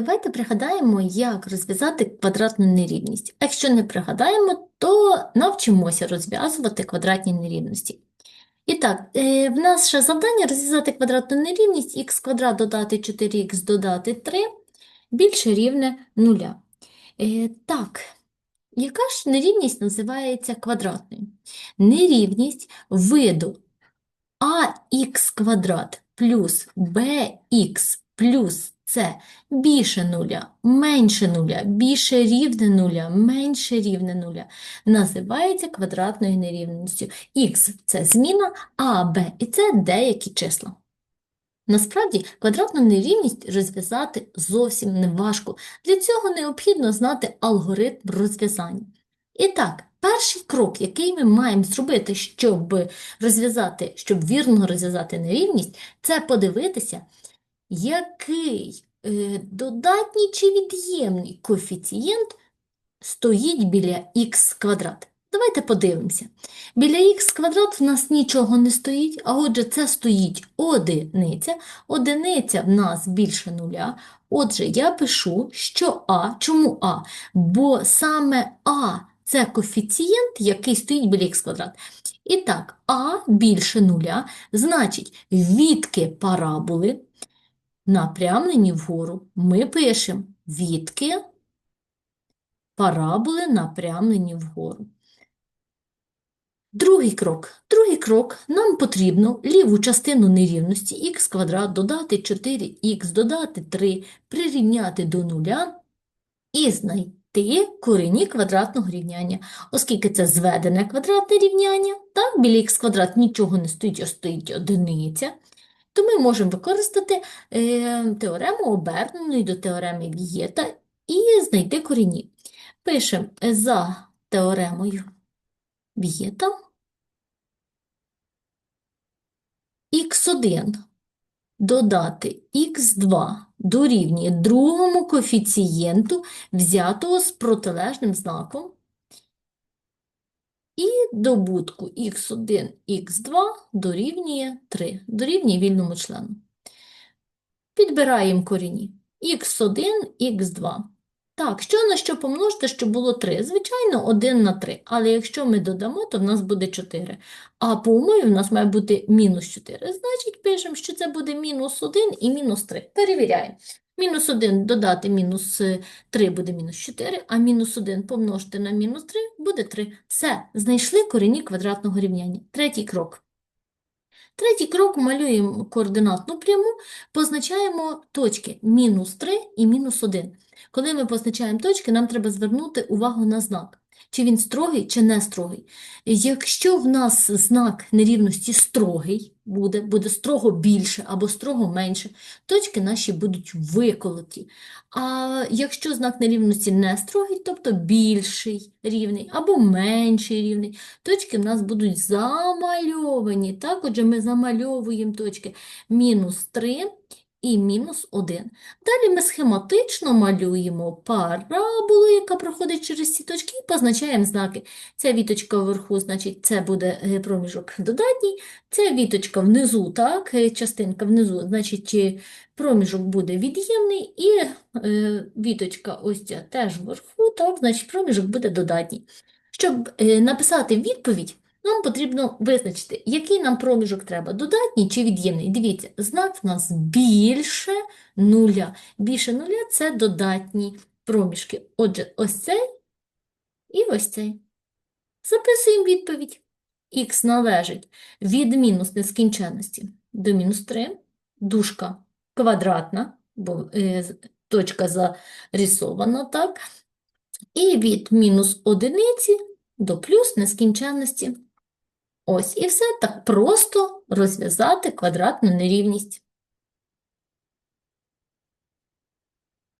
Давайте пригадаємо, як розв'язати квадратну нерівність. А якщо не пригадаємо, то навчимося розв'язувати квадратні нерівності. І так, е, в нас ще завдання розв'язати квадратну нерівність х квадрат додати 4х додати 3 більше рівне 0. Е, Так, яка ж нерівність називається квадратною? Нерівність виду ax квадрат плюс bx плюс c більше нуля, менше нуля, більше рівне нуля, менше рівне нуля називається квадратною нерівністю. Х – це зміна, а b і це деякі числа. Насправді, квадратну нерівність розв'язати зовсім не важко. Для цього необхідно знати алгоритм розв'язання. І так, перший крок, який ми маємо зробити, щоб розв'язати, щоб вірно розв'язати нерівність, це подивитися, який е, додатній чи від'ємний коефіцієнт стоїть біля х квадрат. Давайте подивимося. Біля х квадрат в нас нічого не стоїть, а отже, це стоїть одиниця. Одиниця в нас більше нуля. Отже, я пишу, що а. Чому а? Бо саме а це коефіцієнт, який стоїть біля х квадрат. І так, а більше нуля, значить, відки параболи напрямлені вгору, ми пишемо відки параболи напрямлені вгору. Другий крок. Другий крок. Нам потрібно ліву частину нерівності х квадрат додати 4х, додати 3, прирівняти до нуля і знайти корені квадратного рівняння. Оскільки це зведене квадратне рівняння, так, біля х квадрат нічого не стоїть, а стоїть одиниця, то ми можемо використати е, теорему оберненої до теореми Вієта і знайти корені. Пишемо за теоремою Вієта х1 додати х2 дорівнює другому коефіцієнту, взятого з протилежним знаком, і добутку х1, х2 дорівнює 3, дорівнює вільному члену. Підбираємо корені х1, х2. Так, що на що помножити, щоб було 3? Звичайно, 1 на 3. Але якщо ми додамо, то в нас буде 4. А по умові в нас має бути мінус 4. Значить, пишемо, що це буде мінус 1 і мінус 3. Перевіряємо. Мінус 1 додати мінус 3 буде мінус 4, а мінус 1 помножити на мінус 3 буде 3. Все, знайшли корені квадратного рівняння. Третій крок. Третій крок малюємо координатну пряму, позначаємо точки мінус 3 і мінус 1. Коли ми позначаємо точки, нам треба звернути увагу на знак. Чи він строгий, чи не строгий. Якщо в нас знак нерівності строгий буде, буде строго більше або строго менше, точки наші будуть виколоті. А якщо знак нерівності не строгий, тобто більший рівний або менший рівний, точки в нас будуть замальовані. Так, отже, ми замальовуємо точки мінус 3 і мінус 1. Далі ми схематично малюємо параболу, яка проходить через ці точки, і позначаємо знаки. Ця віточка вверху, значить, це буде е, проміжок додатній, ця віточка внизу, так, е, частинка внизу, значить, проміжок буде від'ємний, і е, віточка ось ця теж вверху, так, значить, проміжок буде додатній. Щоб написати відповідь, нам потрібно визначити, який нам проміжок треба, додатній чи від'ємний. Дивіться, знак в нас більше нуля. Більше нуля – це додатні проміжки. Отже, ось цей і ось цей. Записуємо відповідь. Х належить від мінус нескінченності до мінус 3, дужка квадратна, бо е, точка зарисована, так? І від мінус одиниці до плюс нескінченності. Ось і все так просто розв'язати квадратну нерівність.